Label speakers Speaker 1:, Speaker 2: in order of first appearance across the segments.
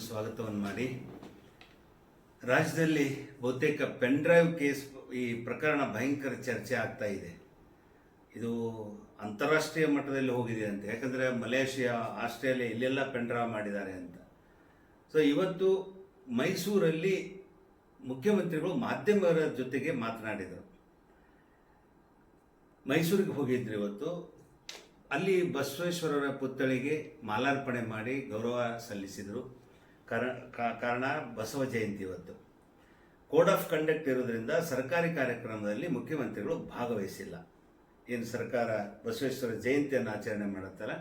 Speaker 1: ಸ್ವಾಗತವನ್ನು ಮಾಡಿ. ರಾಜ್ಯದಲ್ಲಿ ಬಹುತೇಕ ಪೆನ್ ಡ್ರೈವ್ ಕೇಸ್ ಈ ಪ್ರಕರಣ ಭಯಂಕರ ಚರ್ಚೆ ಆಗ್ತಾ ಇದೆ. ಇದು ಅಂತಾರಾಷ್ಟ್ರೀಯ ಮಟ್ಟದಲ್ಲಿ ಹೋಗಿದೆ ಅಂತ. ಯಾಕಂದರೆ ಮಲೇಷಿಯಾ, ಆಸ್ಟ್ರೇಲಿಯಾ ಇಲ್ಲೆಲ್ಲ ಪೆನ್ ಡ್ರೈವ್ ಮಾಡಿದ್ದಾರೆ ಅಂತ. ಸೊ ಇವತ್ತು ಮೈಸೂರಲ್ಲಿ ಮುಖ್ಯಮಂತ್ರಿಗಳು ಮಾಧ್ಯಮರ ಜೊತೆಗೆ ಮಾತನಾಡಿದರು. ಮೈಸೂರಿಗೆ ಹೋಗಿದ್ರು ಇವತ್ತು. ಅಲ್ಲಿ ಬಸವೇಶ್ವರರ ಪುತ್ಥಳಿಗೆ ಮಾಲಾರ್ಪಣೆ ಮಾಡಿ ಗೌರವ ಸಲ್ಲಿಸಿದರು. ಕಾರಣ ಬಸವ ಜಯಂತಿ ಇವತ್ತು. ಕೋಡ್ ಆಫ್ ಕಂಡಕ್ಟ್ ಇರೋದ್ರಿಂದ ಸರ್ಕಾರಿ ಕಾರ್ಯಕ್ರಮದಲ್ಲಿ ಮುಖ್ಯಮಂತ್ರಿಗಳು ಭಾಗವಹಿಸಿಲ್ಲ. ಏನು ಸರ್ಕಾರ ಬಸವೇಶ್ವರ ಜಯಂತಿಯನ್ನು ಆಚರಣೆ ಮಾಡುತ್ತಲ್ಲ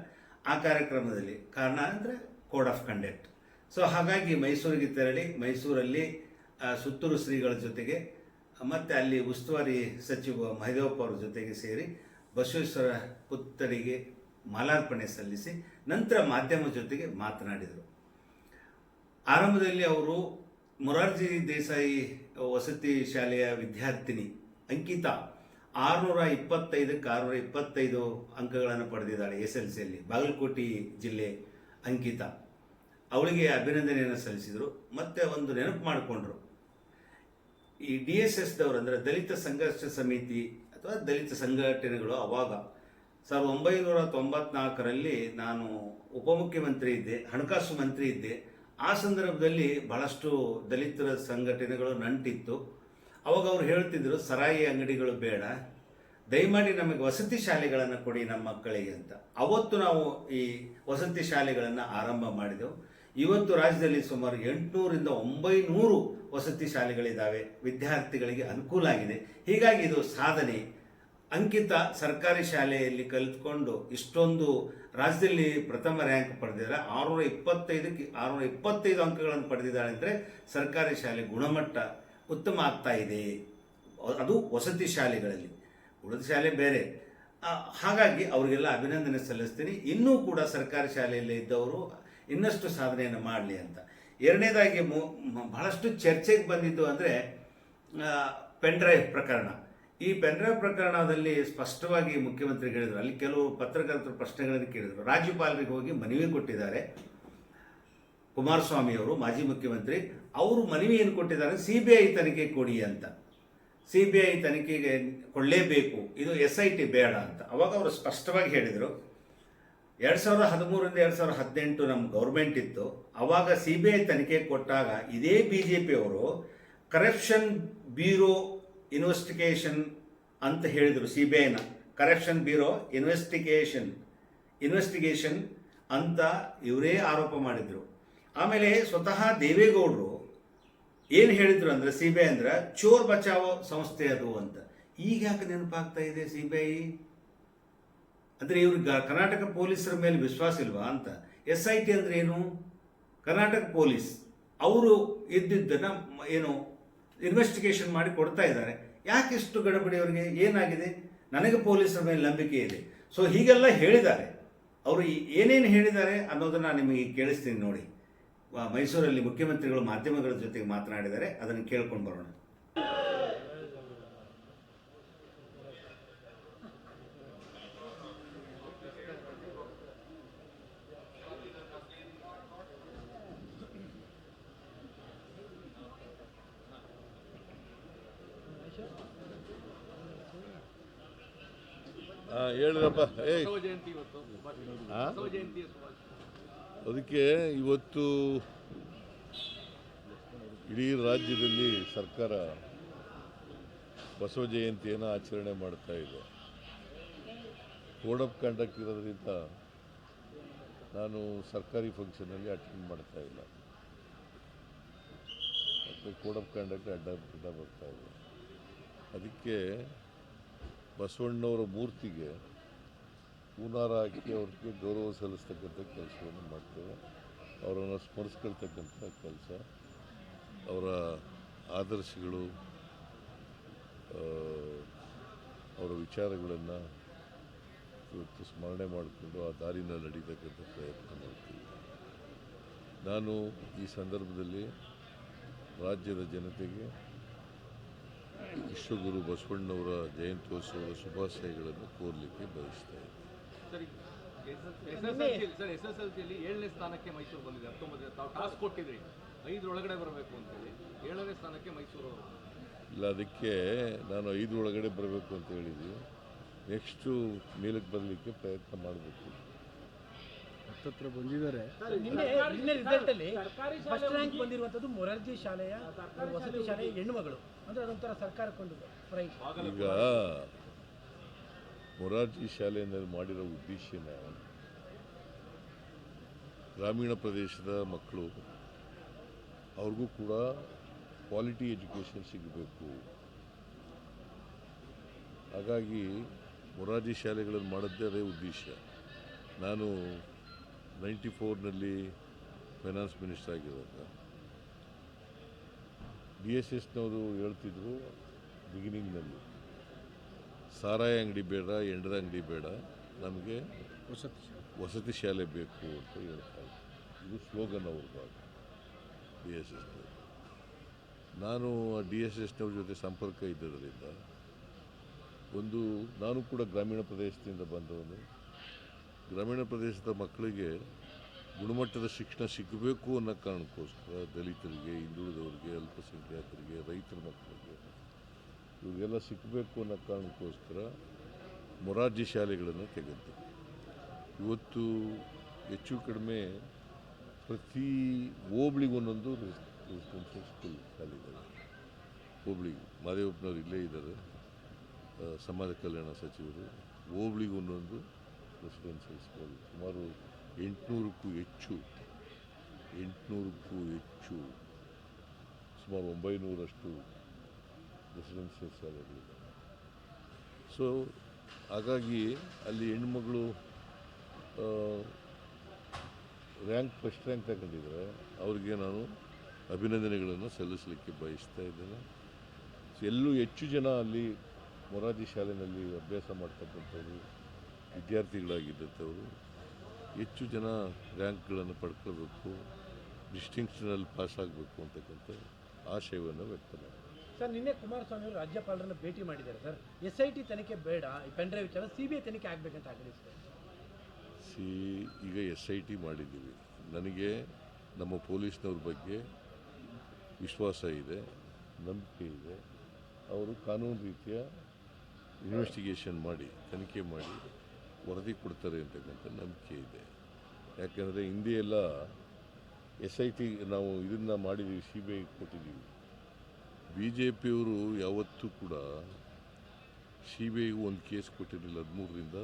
Speaker 1: ಆ ಕಾರ್ಯಕ್ರಮದಲ್ಲಿ ಕಾರಣ ಅಂದರೆ ಕೋಡ್ ಆಫ್ ಕಂಡಕ್ಟ್ ಸೊ ಹಾಗಾಗಿ ಮೈಸೂರಿಗೆ ತೆರಳಿ, ಮೈಸೂರಲ್ಲಿ ಸುತ್ತೂರು ಶ್ರೀಗಳ ಜೊತೆಗೆ, ಮತ್ತು ಅಲ್ಲಿ ಉಸ್ತುವಾರಿ ಸಚಿವ ಮಹದೇವಪ್ಪ ಅವರ ಜೊತೆಗೆ ಸೇರಿ ಬಸವೇಶ್ವರ ಪುತ್ತರಿಗೆ ಮಾಲಾರ್ಪಣೆ ಸಲ್ಲಿಸಿ, ನಂತರ ಮಾಧ್ಯಮ ಜೊತೆಗೆ ಮಾತನಾಡಿದರು. ಆರಂಭದಲ್ಲಿ ಅವರು ಮೊರಾರ್ಜಿ ದೇಸಾಯಿ ವಸತಿ ಶಾಲೆಯ ವಿದ್ಯಾರ್ಥಿನಿ ಅಂಕಿತಾ ಆರುನೂರ ಇಪ್ಪತ್ತೈದಕ್ಕೆ ಆರುನೂರ ಇಪ್ಪತ್ತೈದು ಅಂಕಗಳನ್ನು ಪಡೆದಿದ್ದಾಳೆ ಎಸ್ ಎಲ್ ಸಿಯಲ್ಲಿ ಬಾಗಲಕೋಟೆ ಜಿಲ್ಲೆ ಅಂಕಿತಾ. ಅವಳಿಗೆ ಅಭಿನಂದನೆಯನ್ನು ಸಲ್ಲಿಸಿದರು, ಮತ್ತೆ ಒಂದು ನೆನಪು ಮಾಡಿಕೊಂಡ್ರು. ಈ ಡಿ ಎಸ್ ಎಸ್ದವರು ಅಂದರೆ ದಲಿತ ಸಂಘರ್ಷ ಸಮಿತಿ ಅಥವಾ ದಲಿತ ಸಂಘಟನೆಗಳು ಅವಾಗ. ಸಾವಿರದ ಒಂಬೈನೂರ ತೊಂಬತ್ನಾಲ್ಕರಲ್ಲಿ ನಾನು ಉಪಮುಖ್ಯಮಂತ್ರಿ ಇದ್ದೆ, ಹಣಕಾಸು ಮಂತ್ರಿ ಇದ್ದೆ. ಆ ಸಂದರ್ಭದಲ್ಲಿ ಬಹಳಷ್ಟು ದಲಿತರ ಸಂಘಟನೆಗಳು ನಂಟಿತ್ತು. ಅವಾಗ ಅವ್ರು ಹೇಳ್ತಿದ್ರು, ಸರಾಯಿ ಅಂಗಡಿಗಳು ಬೇಡ. ದಯಮಾಡಿ ನಮಗೆ ವಸತಿ ಶಾಲೆಗಳನ್ನು ಕೊಡಿ ನಮ್ಮ ಮಕ್ಕಳಿಗೆ ಅಂತ. ಅವತ್ತು ನಾವು ಈ ವಸತಿ ಶಾಲೆಗಳನ್ನು ಆರಂಭ ಮಾಡಿದೆವು. ಇವತ್ತು ರಾಜ್ಯದಲ್ಲಿ ಸುಮಾರು ಎಂಟುನೂರಿಂದ ಒಂಬೈನೂರು ವಸತಿ ಶಾಲೆಗಳಿದ್ದಾವೆ ವಿದ್ಯಾರ್ಥಿಗಳಿಗೆ ಅನುಕೂಲ ಆಗಿದೆ. ಹೀಗಾಗಿ ಇದು ಸಾಧನೆ. ಅಂಕಿತ ಸರ್ಕಾರಿ ಶಾಲೆಯಲ್ಲಿ ಕಲಿತ್ಕೊಂಡು ಇಷ್ಟೊಂದು ರಾಜ್ಯದಲ್ಲಿ ಪ್ರಥಮ ರ್ಯಾಂಕ್ ಪಡೆದಿದ್ದಾರೆ. ಆರುನೂರ ಇಪ್ಪತ್ತೈದಕ್ಕೆ ಆರುನೂರ ಇಪ್ಪತ್ತೈದು ಅಂಕಗಳನ್ನು ಪಡೆದಿದ್ದಾಳೆ ಅಂದರೆ ಸರ್ಕಾರಿ ಶಾಲೆ ಗುಣಮಟ್ಟ ಉತ್ತಮ ಆಗ್ತಾ ಇದೆ. ಅದು ವಸತಿ ಶಾಲೆಗಳಲ್ಲಿ. ಉಳಿದ ಶಾಲೆ ಬೇರೆ. ಹಾಗಾಗಿ ಅವರಿಗೆಲ್ಲ ಅಭಿನಂದನೆ ಸಲ್ಲಿಸ್ತೀನಿ. ಇನ್ನೂ ಕೂಡ ಸರ್ಕಾರಿ ಶಾಲೆಯಲ್ಲಿ ಇದ್ದವರು ಇನ್ನಷ್ಟು ಸಾಧನೆಯನ್ನು ಮಾಡಲಿ ಅಂತ. ಎರಡನೇದಾಗಿ ಬಹಳಷ್ಟು ಚರ್ಚೆಗೆ ಬಂದಿದ್ದು ಅಂದರೆ ಪೆನ್ ಡ್ರೈವ್ ಪ್ರಕರಣ. ಈ ಪೆನ್ಡ್ರೈವ್ ಪ್ರಕರಣದಲ್ಲಿ ಸ್ಪಷ್ಟವಾಗಿ ಮುಖ್ಯಮಂತ್ರಿ ಹೇಳಿದರು. ಅಲ್ಲಿ ಕೆಲವು ಪತ್ರಕರ್ತರು ಪ್ರಶ್ನೆಗಳನ್ನು ಕೇಳಿದರು. ರಾಜ್ಯಪಾಲರಿಗೆ ಹೋಗಿ ಮನವಿ ಕೊಟ್ಟಿದ್ದಾರೆ. ಕುಮಾರಸ್ವಾಮಿ ಅವರು, ಮಾಜಿ ಮುಖ್ಯಮಂತ್ರಿ, ಅವರು ಮನವಿ ಏನು ಕೊಟ್ಟಿದ್ದಾರೆ? ಸಿ ಬಿ ಐ ತನಿಖೆ ಕೊಡಿ ಅಂತ. ಸಿ ಬಿ ಐ ತನಿಖೆಗೆ ಕೊಡಲೇಬೇಕು. ಇದು ಎಸ್ ಐ ಟಿ ಬೇಡ ಅಂತ. ಅವಾಗ ಅವರು ಸ್ಪಷ್ಟವಾಗಿ ಹೇಳಿದರು. ಎರಡು ಸಾವಿರದ ಹದಿಮೂರರಿಂದ ಎರಡು ಸಾವಿರದ ಹದಿನೆಂಟು ನಮ್ಮ ಗೌರ್ಮೆಂಟ್ ಇತ್ತು. ಅವಾಗ ಸಿ ಬಿ ಐ ತನಿಖೆ ಕೊಟ್ಟಾಗ ಇದೇ ಬಿ ಜೆ ಪಿಯವರು ಕರಪ್ಷನ್ ಬ್ಯೂರೋ ಇನ್ವೆಸ್ಟಿಗೇಷನ್ ಅಂತ ಹೇಳಿದರು ಸಿ ಬಿ ಐನ ಕರಪ್ಷನ್ ಬ್ಯೂರೋ ಇನ್ವೆಸ್ಟಿಗೇಷನ್ ಇನ್ವೆಸ್ಟಿಗೇಷನ್ ಅಂತ ಇವರೇ ಆರೋಪ ಮಾಡಿದರು. ಆಮೇಲೆ ಸ್ವತಃ ದೇವೇಗೌಡರು ಏನು ಹೇಳಿದರು ಅಂದ್ರೆ ಸಿ ಬಿ ಐ ಅಂದ್ರೆ ಚೋರ್ ಬಚಾವೋ ಸಂಸ್ಥೆ ಅದು ಅಂತ. ಈಗ ಯಾಕೆ ನೆನಪಾಗ್ತಾ ಇದೆ ಸಿ ಬಿ ಐ ಅಂದರೆ ಇವ್ರಿಗೆ ಕರ್ನಾಟಕ ಪೊಲೀಸರ ಮೇಲೆ ವಿಶ್ವಾಸ ಇಲ್ವಾ ಅಂತ. ಎಸ್ ಐ ಟಿ ಅಂದ್ರೆ ಏನು? ಕರ್ನಾಟಕ ಪೊಲೀಸ್. ಅವರು ಇದ್ದಿದ್ದನ್ನು ಏನು ಇನ್ವೆಸ್ಟಿಗೇಷನ್ ಮಾಡಿ ಕೊಡ್ತಾ ಇದ್ದಾರೆ. ಯಾಕೆ ಇಷ್ಟು ಗಡಬಡಿ ಅವರಿಗೆ? ಏನಾಗಿದೆ? ನನಗೆ ಪೊಲೀಸರ ಮೇಲೆ ನಂಬಿಕೆ ಇದೆ. ಸೊ ಹೀಗೆಲ್ಲ ಹೇಳಿದ್ದಾರೆ. ಅವರು ಏನೇನು ಹೇಳಿದ್ದಾರೆ ಅನ್ನೋದನ್ನು ನಿಮಗೆ ಕೇಳಿಸ್ತೀನಿ ನೋಡಿ. ಮೈಸೂರಲ್ಲಿ ಮುಖ್ಯಮಂತ್ರಿಗಳು ಮಾಧ್ಯಮಗಳ ಜೊತೆಗೆ ಮಾತನಾಡಿದ್ದಾರೆ. ಅದನ್ನು ಕೇಳ್ಕೊಂಡು ಬರೋಣ.
Speaker 2: ಹೇಳಿರಪ್ಪ ಏಯ್. ಅದಕ್ಕೆ ಇವತ್ತು ಇಡೀ ರಾಜ್ಯದಲ್ಲಿ ಸರ್ಕಾರ ಬಸವ ಜಯಂತಿಯನ್ನು ಆಚರಣೆ ಮಾಡ್ತಾ ಇದೆ. ಕೋಡ್ ಆಫ್ ಕಂಡಕ್ಟ್ ಇರೋದ್ರಿಂದ ನಾನು ಸರ್ಕಾರಿ ಫಂಕ್ಷನಲ್ಲಿ ಅಟೆಂಡ್ ಮಾಡ್ತಾ ಇಲ್ಲ. ಮತ್ತು ಕೋಡ್ ಆಫ್ ಕಂಡಕ್ಟ್ ಅಡ್ಡ ಅಡ್ಡ ಬರ್ತಾ ಇದೆ. ಅದಕ್ಕೆ ಬಸವಣ್ಣವರ ಮೂರ್ತಿಗೆ ಹೂನಾರ ಹಾಕಿ ಅವ್ರಿಗೆ ಗೌರವ ಸಲ್ಲಿಸ್ತಕ್ಕಂಥ ಕೆಲಸವನ್ನು ಮಾಡ್ತೇವೆ. ಅವರನ್ನು ಸ್ಮರಿಸ್ಕೊಳ್ತಕ್ಕಂಥ ಕೆಲಸ. ಅವರ ಆದರ್ಶಗಳು ಅವರ ವಿಚಾರಗಳನ್ನು ಇವತ್ತು ಸ್ಮರಣೆ ಮಾಡಿಕೊಂಡು ಆ ದಾರಿನಲ್ಲಿ ನಡೀತಕ್ಕಂಥ ಪ್ರಯತ್ನ ಮಾಡ್ತೀವಿ. ನಾನು ಈ ಸಂದರ್ಭದಲ್ಲಿ ರಾಜ್ಯದ ಜನತೆಗೆ ವಿಶ್ವಗುರು ಬಸವಣ್ಣವರ ಜಯಂತ್ಯೋತ್ಸವದ ಶುಭಾಶಯಗಳನ್ನು ಕೋರಲಿಕ್ಕೆ ಬಯಸ್ತಾ ಇದ್ದೀನಿ
Speaker 3: ಸರಿ S S L C sir S S L ಸಿಯಲ್ಲಿ ಏಳನೇ ಸ್ಥಾನಕ್ಕೆ ಮೈಸೂರು ಬಂದಿದೆ. ಹತ್ತೊಂಬತ್ತು ತಾವು ಟಾಸ್ಕ್ ಕೊಟ್ಟಿದ್ರಿ. ಐದರೊಳಗಡೆ ಬರಬೇಕು ಅಂತೇಳಿ. ಏಳನೇ ಸ್ಥಾನಕ್ಕೆ ಮೈಸೂರು ಅವರು.
Speaker 2: ಇಲ್ಲ ಅದಕ್ಕೆ ನಾನು ಐದರೊಳಗಡೆ ಬರಬೇಕು ಅಂತ ಹೇಳಿದ್ವಿ. ನೆಕ್ಸ್ಟು ಮೇಲಕ್ಕೆ ಬರಲಿಕ್ಕೆ ಪ್ರಯತ್ನ ಮಾಡಬೇಕು.
Speaker 4: ಹತ್ತತ್ರ ಬಂದಿದ್ದಾರೆ.
Speaker 5: ನಿನ್ನೆ ಫಸ್ಟ್ ರ್ಯಾಂಕ್ ಬಂದಿರುವಂತದ್ದು ಮೊರಾರ್ಜಿ ಶಾಲೆಯ ವಸತಿ ಶಾಲೆಯ ಹೆಣ್ಣುಮಗಳು ಅಂದ್ರೆ ಅದೊಂಥರ ಸರ್ಕಾರಕ್ಕೊಂದು ಪ್ರೈಸ್
Speaker 2: ಈಗ ಮೊರಾರ್ಜಿ ಶಾಲೆಯಲ್ಲಿ ಮಾಡಿರೋ ಉದ್ದೇಶನ ಗ್ರಾಮೀಣ ಪ್ರದೇಶದ ಮಕ್ಕಳು ಅವ್ರಿಗೂ ಕೂಡ ಕ್ವಾಲಿಟಿ ಎಜುಕೇಷನ್ ಸಿಗಬೇಕು. ಹಾಗಾಗಿ ಮೊರಾರ್ಜಿ ಶಾಲೆಗಳನ್ನು ಮಾಡಿದ್ದೇ ಅದೇ ಉದ್ದೇಶ. ನಾನು ನೈಂಟಿ ಫೋರ್ನಲ್ಲಿ ಫೈನಾನ್ಸ್ ಮಿನಿಸ್ಟರ್ ಆಗಿರುವಾಗ ಡಿ ಎಸ್ ಎಸ್ನವರು ಹೇಳ್ತಿದ್ರು ಬಿಗಿನಿಂಗ್ನಲ್ಲಿ. ಸಾರಾಯ ಅಂಗಡಿ ಬೇಡ ಎಂಡದ ಅಂಗಡಿ ಬೇಡ ನಮಗೆ
Speaker 4: ವಸತಿ
Speaker 2: ವಸತಿ ಶಾಲೆ ಬೇಕು ಅಂತ ಹೇಳ್ತಾ ಇದ್ರು. ಇದು ಸ್ಲೋಗನ್ ಅವ್ರದ್ದು ಡಿ ಎಸ್ ಎಸ್ನವರು ನಾನು ಡಿ ಎಸ್ ಎಸ್ನವ್ರ ಜೊತೆ ಸಂಪರ್ಕ ಇದ್ದದರಿಂದ ಒಂದು ನಾನು ಕೂಡ ಗ್ರಾಮೀಣ ಪ್ರದೇಶದಿಂದ ಬಂದವನು. ಗ್ರಾಮೀಣ ಪ್ರದೇಶದ ಮಕ್ಕಳಿಗೆ ಗುಣಮಟ್ಟದ ಶಿಕ್ಷಣ ಸಿಗಬೇಕು ಅನ್ನೋ ಕಾರಣಕ್ಕೋಸ್ಕರ ದಲಿತರಿಗೆ, ಹಿಂದುಳಿದವರಿಗೆ, ಅಲ್ಪಸಂಖ್ಯಾತರಿಗೆ, ರೈತರ ಮಕ್ಕಳಿಗೆ ಇವರಿಗೆಲ್ಲ ಸಿಕ್ಕಬೇಕು ಅನ್ನೋ ಕಾರಣಕ್ಕೋಸ್ಕರ ಮೊರಾರ್ಜಿ ಶಾಲೆಗಳನ್ನು ತೆಗೆದು ಇವತ್ತು ಹೆಚ್ಚು ಕಡಿಮೆ ಪ್ರತಿ ಹೋಬ್ಳಿಗೆ ಒಂದೊಂದು ರೆಸಿಡೆನ್ಷಿಯಲ್ ಸ್ಕೂಲ್ ಶಾಲೆಗಳು ಹೋಬಳಿ ಮಾದೇವಪ್ಪನವ್ರು ಇಲ್ಲೇ ಇದ್ದಾರೆ. ಸಮಾಜ ಕಲ್ಯಾಣ ಸಚಿವರು. ಹೋಬ್ಳಿಗೆ ಒಂದೊಂದು ರೆಸಿಡೆನ್ಷಿಯಲ್ ಸ್ಕೂಲ್ ಸುಮಾರು ಎಂಟುನೂರಕ್ಕೂ ಹೆಚ್ಚು. ಎಂಟುನೂರಕ್ಕೂ ಹೆಚ್ಚು. ಸುಮಾರು ಒಂಬೈನೂರಷ್ಟು ರೆಸಿಡೆನ್ಷಿಯಲ್ ಶಾಲೆಗಳಿದೆ ಸೊ ಹಾಗಾಗಿ ಅಲ್ಲಿ ಹೆಣ್ಮಗಳು ರ್ಯಾಂಕ್ ಫಸ್ಟ್ ರ್ಯಾಂಕ್ ತಗೊಂಡಿದ್ದಾರೆ ಅವ್ರಿಗೆ ನಾನು ಅಭಿನಂದನೆಗಳನ್ನು ಸಲ್ಲಿಸಲಿಕ್ಕೆ ಬಯಸ್ತಾ ಇದ್ದೇನೆ. ಎಲ್ಲೂ ಹೆಚ್ಚು ಜನ ಅಲ್ಲಿ ಮೊರಾರ್ಜಿ ಶಾಲೆಯಲ್ಲಿ ಅಭ್ಯಾಸ ಮಾಡ್ತಕ್ಕಂಥವ್ರು ವಿದ್ಯಾರ್ಥಿಗಳಾಗಿದ್ದಂಥವರು ಹೆಚ್ಚು ಜನ ರ್ಯಾಂಕ್ಗಳನ್ನು ಪಡ್ಕೊಳ್ಬೇಕು ಡಿಸ್ಟಿಂಕ್ಷನಲ್ಲಿ ಪಾಸ್ ಆಗಬೇಕು ಅಂತಕ್ಕಂಥ ಆಶಯವನ್ನು ವ್ಯಕ್ತ
Speaker 5: ಸರ್ ನಿನ್ನೆ ಕುಮಾರಸ್ವಾಮಿ ಅವರು ರಾಜ್ಯಪಾಲರನ್ನು ಭೇಟಿ ಮಾಡಿದ್ದಾರೆ ಸರ್. ಎಸ್ ಐ ಟಿ ತನಿಖೆ ಬೇಡ ಈ ಪೆನ್ಡ್ರೈವ್ ವಿಚಾರ ಸಿ ಬಿ ಐ ತನಿಖೆ ಆಗ್ಬೇಕಂತ ಆಗ್ರಹಿಸಿದ್ದಾರೆ
Speaker 2: ಸಿ ಈಗ ಎಸ್ ಐ ಟಿ ಮಾಡಿದ್ದೀವಿ. ನನಗೆ ನಮ್ಮ ಪೊಲೀಸ್ನವ್ರ ಬಗ್ಗೆ ವಿಶ್ವಾಸ ಇದೆ ನಂಬಿಕೆ ಇದೆ. ಅವರು ಕಾನೂನು ರೀತಿಯ ಇನ್ವೆಸ್ಟಿಗೇಷನ್ ಮಾಡಿ ತನಿಖೆ ಮಾಡಿ ವರದಿ ಕೊಡ್ತಾರೆ ಅಂತಕ್ಕಂಥ ನಂಬಿಕೆ ಇದೆ. ಯಾಕೆಂದರೆ ಹಿಂದೆ ಎಲ್ಲ ಎಸ್ ಐ ಟಿ ನಾವು ಇದನ್ನು ಮಾಡಿದ್ದೀವಿ ಸಿ ಬಿ ಐ ಕೊಟ್ಟಿದ್ದೀವಿ. ಬಿ ಜೆ ಪಿಯವರು ಯಾವತ್ತೂ ಕೂಡ ಸಿ ಬಿ ಐಗೂ ಒಂದು ಕೇಸ್ ಕೊಟ್ಟಿರಲಿಲ್ಲ ಹದಿಮೂರರಿಂದ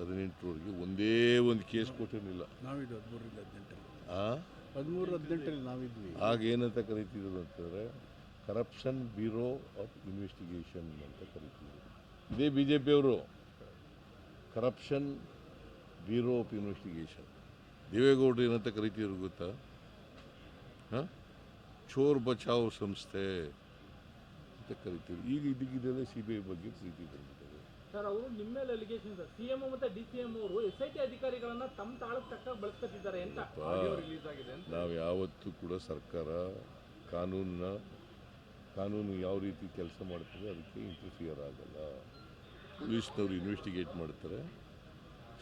Speaker 2: ಹದಿನೆಂಟರವರೆಗೆ. ಒಂದೇ ಒಂದು ಕೇಸ್ ಕೊಟ್ಟಿರಲಿಲ್ಲ.
Speaker 4: ನಾವಿದ್ದು ಹದಿಮೂರರಿಂದ ಹದಿನೆಂಟರಲ್ಲಿ.
Speaker 2: ಆ?
Speaker 4: ಹದಿಮೂರು ಹದಿನೆಂಟರಲ್ಲಿ ನಾವಿದ್ವಿ.
Speaker 2: ಆಗ ಏನಂತ ಕರಿತಿದ್ರು ಅಂತಂದರೆ ಕರಪ್ಷನ್ ಬ್ಯೂರೋ ಆಫ್ ಇನ್ವೆಸ್ಟಿಗೇಷನ್ ಅಂತ ಕರಿತಿದ್ರು. ಇದೇ ಬಿ ಜೆ ಪಿಯವರು. ಕರಪ್ಷನ್ ಬ್ಯೂರೋ ಆಫ್ ಇನ್ವೆಸ್ಟಿಗೇಷನ್ ದೇವೇಗೌಡರು ಏನಂತ ಕರಿತಿದ್ರು ಗೊತ್ತಾ? ಹಾಂ? ಚೋರ್ ಬಚಾವ್ ಸಂಸ್ಥೆ ಅಂತ ಕರಿತೀವಿ ಈಗ ಇದಕ್ಕಿದ್ದರೆ ಸಿ ಬಿ ಐ ಬಗ್ಗೆ ಪ್ರೀತಿ ಬಂದಿದ್ದಾರೆ
Speaker 6: ಸರ್ ಅವರು ನಿಮ್ಮ ಮೇಲೆ ಅಲಿಗೇಷನ್ ಸರ್ ಸಿಎಂ ಮತ್ತು ಡಿ ಸಿ ಎಂ ಅವರು ಎಸ್ ಐ ಟಿ ಅಧಿಕಾರಿಗಳನ್ನ ತಮ್ಮ ತಾಳಕ್ಕೆ ತಕ್ಕ ಬಳಸ್ಕೊತಿದ್ದಾರೆ ಅಂತ
Speaker 3: ಆಡಿಯೋ ರಿಲೀಸ್ ಆಗಿದೆ ಅಂತ.
Speaker 2: ನಾವು ಯಾವತ್ತೂ ಕೂಡ ಸರ್ಕಾರ ಕಾನೂನನ್ನ ಕಾನೂನು ಯಾವ ರೀತಿ ಕೆಲಸ ಮಾಡ್ತದೆ ಅದಕ್ಕೆ ಇಂಟರ್ಫಿಯರ್ ಆಗಲ್ಲ. ಪೊಲೀಸ್ನವರು ಇನ್ವೆಸ್ಟಿಗೇಟ್ ಮಾಡ್ತಾರೆ.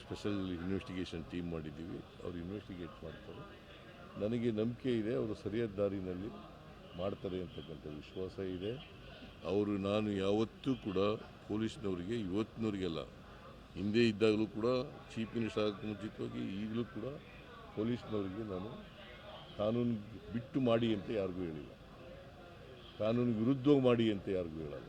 Speaker 2: ಸ್ಪೆಷಲ್ ಇನ್ವೆಸ್ಟಿಗೇಷನ್ ಟೀಮ್ ಮಾಡಿದ್ದೀವಿ. ಅವರು ಇನ್ವೆಸ್ಟಿಗೇಟ್ ಮಾಡ್ತಾರೆ. ನನಗೆ ನಂಬಿಕೆ ಇದೆ, ಅವರು ಸರಿಯಾದ ದಾರಿನಲ್ಲಿ ಮಾಡ್ತಾರೆ ಅಂತಕ್ಕಂಥ ವಿಶ್ವಾಸ ಇದೆ. ಅವರು ನಾನು ಯಾವತ್ತೂ ಕೂಡ ಪೊಲೀಸ್ನವರಿಗೆ, ಇವತ್ತಿನವರಿಗೆಲ್ಲ, ಹಿಂದೆ ಇದ್ದಾಗಲೂ ಕೂಡ ಚೀಫ್ ಮಿನಿಸ್ಟರ್ ಆಗೋಕ್ಕೆ ಮುಂಚಿತವಾಗಿ, ಈಗಲೂ ಕೂಡ ಪೊಲೀಸ್ನವರಿಗೆ ನಾನು ಕಾನೂನು ಬಿಟ್ಟು ಮಾಡಿ ಅಂತ ಯಾರಿಗೂ ಹೇಳಿಲ್ಲ. ಕಾನೂನು ವಿರುದ್ಧವಾಗಿ ಮಾಡಿ ಅಂತ ಯಾರಿಗೂ ಹೇಳಲ್ಲ.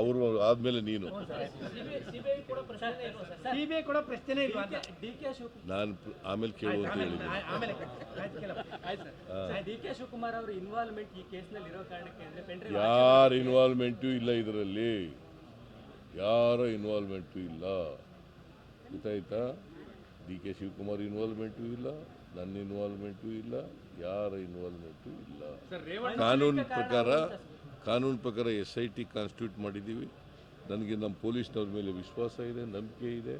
Speaker 2: ಅವರು ಆದ್ಮೇಲೆ ನೀನು.
Speaker 6: ಸಿಬಿಐ ಕೂಡ ಪ್ರಶ್ನೆ ಇಲ್ವಾ ಸರ್?
Speaker 5: ಸಿಬಿಐ ಕೂಡ ಪ್ರಶ್ನೆನೇ ಇಲ್ವಾ
Speaker 6: ಡಿ ಕೆ ಶಿವಕುಮಾರ್.
Speaker 2: ನಾನು ಆಮೇಲೆ ಕೇಳು ಅಂತ
Speaker 5: ಆಮೇಲೆ
Speaker 2: ಹೇಳಿದ್ದೀನಿ.
Speaker 5: ಆಮೇಲೆ ಆಯ್ತು ಕೇಳಪ್ಪ.
Speaker 6: ಆಯ್ತು ಸರ್. ಡಿ ಕೆ ಶಿವಕುಮಾರ್ ಅವರ ಇನ್ವಾಲ್ವ್ಮೆಂಟ್ ಈ ಕೇಸ್ನಲ್ಲಿ ಇರೋ ಕಾರಣಕ್ಕೆ ಅಂದ್ರೆ ಪೆಂಡ್ರೈವ್
Speaker 2: ಯಾರ ಇನ್ವಾಲ್ವ್ಮೆಂಟು ಇಲ್ಲ ಇದರಲ್ಲಿ. ಯಾರ ಇನ್ವಾಲ್ವ್ಮೆಂಟು ಇಲ್ಲ. ಗೊತ್ತಾಯ್ತಾ? ಡಿ ಕೆ ಶಿವಕುಮಾರ್ ಇನ್ವಾಲ್ವ್ಮೆಂಟು ಇಲ್ಲ ನನ್ನ ಇನ್ವಾಲ್ವ್ಮೆಂಟು ಇಲ್ಲ ಯಾರ ಇನ್ವಾಲ್ವ್ಮೆಂಟು ಇಲ್ಲ. ಕಾನೂನು ಪ್ರಕಾರ ಕಾನೂನು ಪ್ರಕಾರ ಎಸ್ ಐ ಟಿ ಕಾನ್ಸ್ಟಿಟ್ಯೂಟ್ ಮಾಡಿದ್ದೀವಿ. ನನಗೆ ನಮ್ಮ ಪೊಲೀಸ್ನವ್ರ ಮೇಲೆ ವಿಶ್ವಾಸ ಇದೆ ನಂಬಿಕೆ ಇದೆ.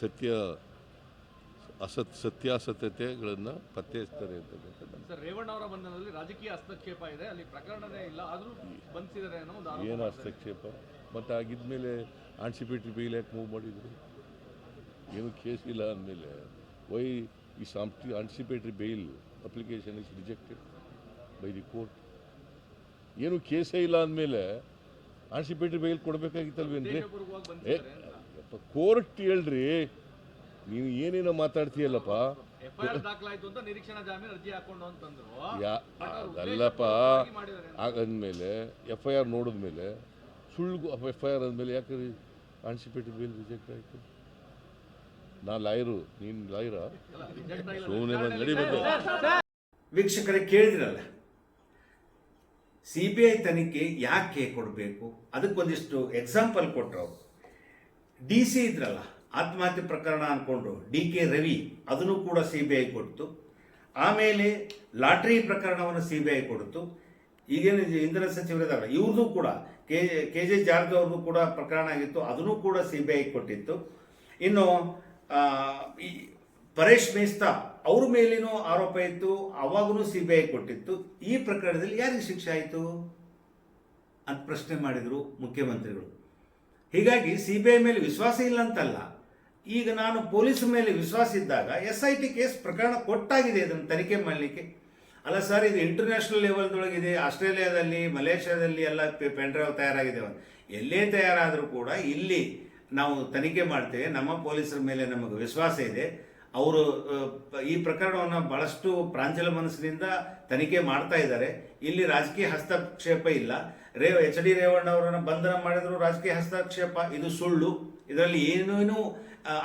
Speaker 2: ಸತ್ಯ ಅಸತ್ ಸತ್ಯಾಸತ್ಯತೆಗಳನ್ನು ಪತ್ತೆ ಹಚ್ತಾರೆ.
Speaker 3: ಸರ್ ರೇವಣ್ಣ ಅವರ ಬಂಧನದಲ್ಲಿ ರಾಜಕೀಯ ಹಸ್ತಕ್ಷೇಪ ಇದೆ. ಅಲ್ಲಿ ಪ್ರಕರಣನೇ ಇಲ್ಲ. ಆದರೂ ಬಂಧಿಸಿದ್ದಾರೆ ಅನ್ನೋ ಒಂದು ಆರೋಪ
Speaker 2: ಏನು. ಹಸ್ತಕ್ಷೇಪ? ಮತ್ತು ಆಗಿದ್ಮೇಲೆ ಆನ್ಸಿಪೇಟ್ರಿ ಬೇಲ್ ಯಾಕೆ ಮೂವ್ ಮಾಡಿದ್ರು? ಏನು ಕೇಸ್ ಇಲ್ಲ ಅಂದಮೇಲೆ ವೈ ಈ ಸಾಂಪ್ಟಿ anticipatory bail application is rejected by the court ಏನು ಕೇಸೇ ಇಲ್ಲ ಅಂದಮೇಲೆ ಆರ್ ಸಿ
Speaker 3: ಪೇಟೆ
Speaker 2: ಬೈಲ್
Speaker 3: ಕೊಡಬೇಕಾಗಿತ್ತಲ್ವೇನ್ರಿ
Speaker 2: ಕೋರ್ಟ್ ಹೇಳ್ರಿ. ನೀವು ಏನೇನೋ ಮಾತಾಡ್ತೀಯಲ್ಲಪ್ಪ? ಅದಲ್ಲಪ್ಪ. ಆಗಂದ್ಮೇಲೆ ಎಫ್ ಐ ಆರ್ ನೋಡಿದ್ಮೇಲೆ ಸುಳ್ಳು ಎಫ್ ಐ ಆರ್ ಅಂದಮೇಲೆ ಯಾಕೆ ಆನ್ಸಿಪೇಟೆಡ್ ಬೇಲ್ ರಿಜೆಕ್ಟ್ ಆಯಿತು? ನಾ ಲಾಯರು ನೀನು ಲಾಯರಾ. ಸುಮ್ಮನೆ ನಡಿ
Speaker 1: ವೀಕ್ಷಕರೇ ಕೇಳಿದ್ರಲ್ಲ ಸಿ ಬಿ ಐ ತನಿಖೆ ಯಾಕೆ ಕೊಡಬೇಕು? ಅದಕ್ಕೊಂದಿಷ್ಟು ಎಕ್ಸಾಂಪಲ್ ಕೊಟ್ಟರು ಅವರು ಡಿ ಸಿ ಇದ್ರಲ್ಲ, ಆತ್ಮಹತ್ಯೆ ಪ್ರಕರಣ ಅಂದ್ಕೊಂಡ್ರು ಡಿ ಕೆ ರವಿ ಅದನ್ನು ಕೂಡ ಸಿ ಬಿ ಐ ಕೊಡ್ತು. ಆಮೇಲೆ ಲಾಟ್ರಿ ಪ್ರಕರಣವನ್ನು ಸಿ ಬಿ ಐ ಕೊಡ್ತು. ಈಗೇನು ಇಂಧನ ಸಚಿವರಿದ್ದಾರೆ ಇವ್ರದ್ದು ಕೂಡ, ಕೆ ಕೆ ಜೆ ಜಾರ್ಜ್ ಅವ್ರದ್ದು ಕೂಡ ಪ್ರಕರಣ ಆಗಿತ್ತು, ಅದನ್ನು ಕೂಡ ಸಿ ಬಿ ಐ ಕೊಟ್ಟಿತ್ತು. ಇನ್ನು ಪರೇಶ್ ಮೇಸ್ತಾ ಅವ್ರ ಮೇಲೇನೂ ಆರೋಪ ಇತ್ತು ಅವಾಗೂ ಸಿ ಬಿ ಐ ಕೊಟ್ಟಿತ್ತು. ಈ ಪ್ರಕರಣದಲ್ಲಿ ಯಾರಿಗೆ ಶಿಕ್ಷೆ ಆಯಿತು ಅಂತ ಪ್ರಶ್ನೆ ಮಾಡಿದರು ಮುಖ್ಯಮಂತ್ರಿಗಳು. ಹೀಗಾಗಿ ಸಿ ಬಿ ಐ ಮೇಲೆ ವಿಶ್ವಾಸ ಇಲ್ಲ ಅಂತಲ್ಲ ಈಗ ನಾನು ಪೊಲೀಸ್ ಮೇಲೆ ವಿಶ್ವಾಸ ಇದ್ದಾಗ ಎಸ್ ಐ ಟಿ ಕೇಸ್ ಪ್ರಕರಣ ಕೊಟ್ಟಾಗಿದೆ ಇದನ್ನು ತನಿಖೆ ಮಾಡಲಿಕ್ಕೆ. ಅಲ್ಲ ಸರ್, ಇದು ಇಂಟರ್ನ್ಯಾಷನಲ್ ಲೆವೆಲ್ದೊಳಗಿದೆ, ಆಸ್ಟ್ರೇಲಿಯಾದಲ್ಲಿ, ಮಲೇಷ್ಯಾದಲ್ಲಿ ಎಲ್ಲ ಪೆನ್ ಡ್ರೈವ್ ತಯಾರಾಗಿದೆ. ಎಲ್ಲೇ ತಯಾರಾದರೂ ಕೂಡ ಇಲ್ಲಿ ನಾವು ತನಿಖೆ ಮಾಡ್ತೇವೆ, ನಮ್ಮ ಪೊಲೀಸರ ಮೇಲೆ ನಮಗೆ ವಿಶ್ವಾಸ ಇದೆ. ಅವರು ಈ ಪ್ರಕರಣವನ್ನು ಬಹಳಷ್ಟು ಪ್ರಾಂಜಲ ಮನಸ್ಸಿನಿಂದ ತನಿಖೆ ಮಾಡ್ತಾ ಇದ್ದಾರೆ. ಇಲ್ಲಿ ರಾಜಕೀಯ ಹಸ್ತಕ್ಷೇಪ ಇಲ್ಲ. ರೇವ ಎಚ್ ಡಿ ರೇವಣ್ಣ ಅವರನ್ನು ಬಂಧನ ಮಾಡಿದ್ರು ರಾಜಕೀಯ ಹಸ್ತಕ್ಷೇಪ. ಇದು ಸುಳ್ಳು. ಇದರಲ್ಲಿ ಏನೇನೂ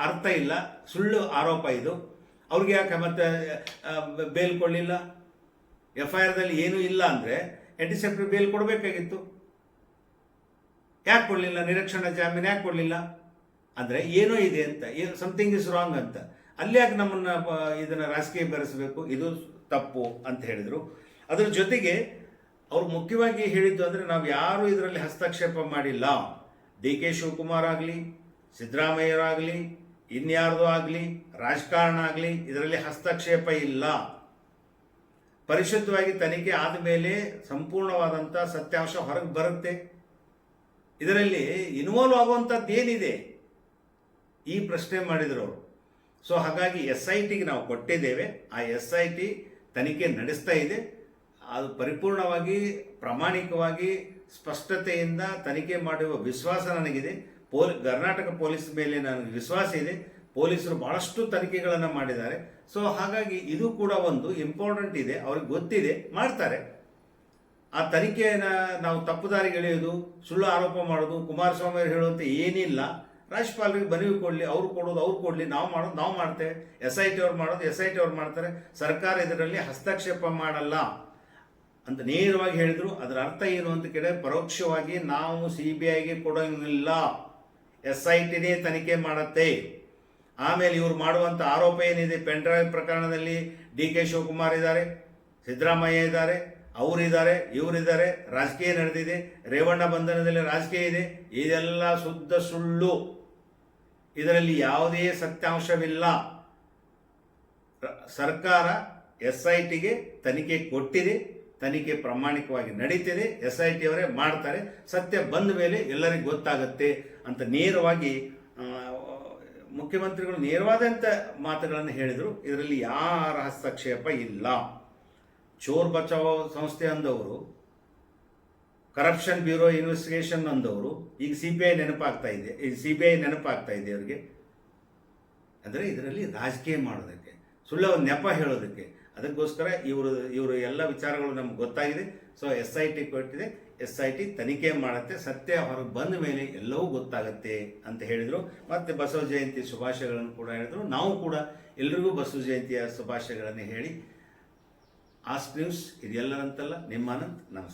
Speaker 1: ಅರ್ಥ ಇಲ್ಲ. ಸುಳ್ಳು ಆರೋಪ ಇದು. ಅವ್ರಿಗೆ ಯಾಕೆ ಮತ್ತೆ ಬೇಲ್ ಕೊಡಲಿಲ್ಲ? ಎಫ್ ಐ ಆರ್ದಲ್ಲಿ ಏನೂ ಇಲ್ಲ ಅಂದರೆ ಆಂಟಿಸೆಪ್ಟಿವ್ ಬೇಲ್ ಕೊಡಬೇಕಾಗಿತ್ತು. ಯಾಕೆ ಕೊಡಲಿಲ್ಲ? ನಿರೀಕ್ಷಣಾ ಜಾಮೀನು ಯಾಕೆ ಕೊಡಲಿಲ್ಲ? ಅಂದರೆ ಏನೋ ಇದೆ ಅಂತ, ಏನು ಸಮಥಿಂಗ್ ಇಸ್ ರಾಂಗ್ ಅಂತ. ಅಲ್ಲಿ ಯಾಕೆ ನಮ್ಮನ್ನು ಇದನ್ನು ರಾಜಕೀಯ ಬೆರೆಸಬೇಕು, ಇದು ತಪ್ಪು ಅಂತ ಹೇಳಿದರು. ಅದರ ಜೊತೆಗೆ ಅವರು ಮುಖ್ಯವಾಗಿ ಹೇಳಿದ್ದು ಅಂದರೆ ನಾವು ಯಾರು ಇದರಲ್ಲಿ ಹಸ್ತಕ್ಷೇಪ ಮಾಡಿಲ್ಲ. ಡಿ ಕೆ ಶಿವಕುಮಾರ್ ಆಗಲಿ ಸಿದ್ದರಾಮಯ್ಯರಾಗಲಿ ಇನ್ಯಾರ್ದು ಆಗಲಿ, ರಾಜಕಾರಣ ಆಗಲಿ ಇದರಲ್ಲಿ ಹಸ್ತಕ್ಷೇಪ ಇಲ್ಲ. ಪರಿಶುದ್ಧವಾಗಿ ತನಿಖೆ ಆದ ಮೇಲೆ ಸಂಪೂರ್ಣವಾದಂಥ ಸತ್ಯಾಂಶ ಹೊರಗೆ ಬರುತ್ತೆ. ಇದರಲ್ಲಿ ಇನ್ವಾಲ್ವ್ ಆಗುವಂಥದ್ದು ಏನಿದೆ ಈ ಪ್ರಶ್ನೆ ಮಾಡಿದರು ಅವರು. ಸೊ ಹಾಗಾಗಿ ಎಸ್ ಐ ಟಿಗೆ ನಾವು ಕೊಟ್ಟಿದ್ದೇವೆ. ಆ ಎಸ್ ಐ ಟಿ ತನಿಖೆ ನಡೆಸ್ತಾ ಇದೆ. ಅದು ಪರಿಪೂರ್ಣವಾಗಿ, ಪ್ರಾಮಾಣಿಕವಾಗಿ, ಸ್ಪಷ್ಟತೆಯಿಂದ ತನಿಖೆ ಮಾಡುವ ವಿಶ್ವಾಸ ನನಗಿದೆ. ಪೋಲಿ, ಕರ್ನಾಟಕ ಪೊಲೀಸ್ ಮೇಲೆ ನನಗೆ ವಿಶ್ವಾಸ ಇದೆ. ಪೊಲೀಸರು ಬಹಳಷ್ಟು ತನಿಖೆಗಳನ್ನು ಮಾಡಿದ್ದಾರೆ. ಸೊ ಹಾಗಾಗಿ ಇದು ಕೂಡ ಒಂದು ಇಂಪಾರ್ಟೆಂಟ್ ಇದೆ. ಅವ್ರಿಗೆ ಗೊತ್ತಿದೆ. ಮಾಡ್ತಾರೆ. ಆ ತನಿಖೆಯನ್ನು ನಾವು ತಪ್ಪು ದಾರಿಗೆ ಎಳೆಯೋದು, ಸುಳ್ಳು ಆರೋಪ ಮಾಡೋದು ಕುಮಾರಸ್ವಾಮಿ ಅವರು ಹೇಳುವಂತೆ ಏನಿಲ್ಲ. ರಾಜ್ಯಪಾಲರಿಗೆ ಬರೀ ಕೊಡಲಿ, ಅವ್ರು ಕೊಡೋದು, ಅವ್ರು ಕೊಡಲಿ, ನಾವು ಮಾಡೋದು ನಾವು ಮಾಡ್ತೇವೆ. ಎಸ್ ಐ ಟಿ ಅವ್ರು ಮಾಡೋದು ಎಸ್ ಐ ಟಿ ಅವ್ರು ಮಾಡ್ತಾರೆ. ಸರ್ಕಾರ ಇದರಲ್ಲಿ ಹಸ್ತಕ್ಷೇಪ ಮಾಡಲ್ಲ ಅಂತ ನೇರವಾಗಿ ಹೇಳಿದ್ರು. ಅದರ ಅರ್ಥ ಏನು ಅಂತ ಕೇಳಿದ್ರೆ, ಪರೋಕ್ಷವಾಗಿ ನಾವು ಸಿ ಬಿ ಐಗೆ ಕೊಡೋಂಗಿಲ್ಲ. ಎಸ್ ಐ ಟಿನೇ ತನಿಖೆ ಮಾಡತ್ತೆ. ಆಮೇಲೆ ಇವರು ಮಾಡುವಂಥ ಆರೋಪ ಏನಿದೆ? ಪೆನ್ ಡ್ರೈವ್ ಪ್ರಕರಣದಲ್ಲಿ ಡಿ ಕೆ ಶಿವಕುಮಾರ್ ಇದ್ದಾರೆ, ಸಿದ್ದರಾಮಯ್ಯ ಇದ್ದಾರೆ. ಅವರಿದ್ದಾರೆ, ಇವರಿದ್ದಾರೆ, ರಾಜಕೀಯ ನಡೆದಿದೆ, ರೇವಣ್ಣ ಬಂಧನದಲ್ಲಿ ರಾಜಕೀಯ ಇದೆ, ಇದೆಲ್ಲ ಶುದ್ಧ ಸುಳ್ಳು. ಇದರಲ್ಲಿ ಯಾವುದೇ ಸತ್ಯಾಂಶವಿಲ್ಲ. ಸರ್ಕಾರ ಎಸ್ ಐ ಟಿಗೆ ತನಿಖೆ ಕೊಟ್ಟಿದೆ, ತನಿಖೆ ಪ್ರಾಮಾಣಿಕವಾಗಿ ನಡೀತಿದೆ ಎಸ್ ಐ ಟಿ ಅವರೇ ಮಾಡ್ತಾರೆ, ಸತ್ಯ ಬಂದ ಮೇಲೆ ಎಲ್ಲರಿಗೂ ಗೊತ್ತಾಗುತ್ತೆ ಅಂತ ನೇರವಾಗಿ ಮುಖ್ಯಮಂತ್ರಿಗಳು ನೇರವಾದಂಥ ಮಾತುಗಳನ್ನು ಹೇಳಿದರು, ಇದರಲ್ಲಿ ಯಾರ ಹಸ್ತಕ್ಷೇಪ ಇಲ್ಲ. ಚೋರ್ ಬಚಾವ್ ಸಂಸ್ಥೆ ಅಂದವರು ಕರಪ್ಷನ್ ಬ್ಯೂರೋ ಇನ್ವೆಸ್ಟಿಗೇಷನ್ ಅಂದವರು, ಈಗ ಸಿ ಬಿ ಐ ನೆನಪಾಗ್ತಾ ಇದೆ, ಈಗ ಸಿ ಬಿ ಐ ನೆನಪಾಗ್ತಾ ಇದೆ ಅವರಿಗೆ. ಅಂದರೆ ಇದರಲ್ಲಿ ರಾಜಕೀಯ ಮಾಡೋದಕ್ಕೆ, ಸುಳ್ಳು ನೆಪ ಹೇಳೋದಕ್ಕೆ. ಅದಕ್ಕೋಸ್ಕರ ಇವರು ಇವರು ಎಲ್ಲ ವಿಚಾರಗಳು ನಮ್ಗೆ ಗೊತ್ತಾಗಿದೆ. ಸೊ ಎಸ್ ಐ ಟಿ ಕೊಟ್ಟಿದೆ. ಎಸ್ ಐ ಟಿ ತನಿಖೆ ಮಾಡುತ್ತೆ. ಸತ್ಯ ಹೊರಗೆ ಬಂದ ಮೇಲೆ ಎಲ್ಲವೂ ಗೊತ್ತಾಗುತ್ತೆ ಅಂತ ಹೇಳಿದರು. ಮತ್ತು ಬಸವ ಜಯಂತಿ ಶುಭಾಶಯಗಳನ್ನು ಕೂಡ ಹೇಳಿದರು. ನಾವು ಕೂಡ ಎಲ್ರಿಗೂ ಬಸವ ಜಯಂತಿಯ ಶುಭಾಶಯಗಳನ್ನು ಹೇಳಿ ಆಸ್ಟ್ ನ್ಯೂಸ್ ಇದೆಲ್ಲರಂತಲ್ಲ ನಿಮ್ಮ ಅನಂತ್ ನಮಸ್ಕಾರ.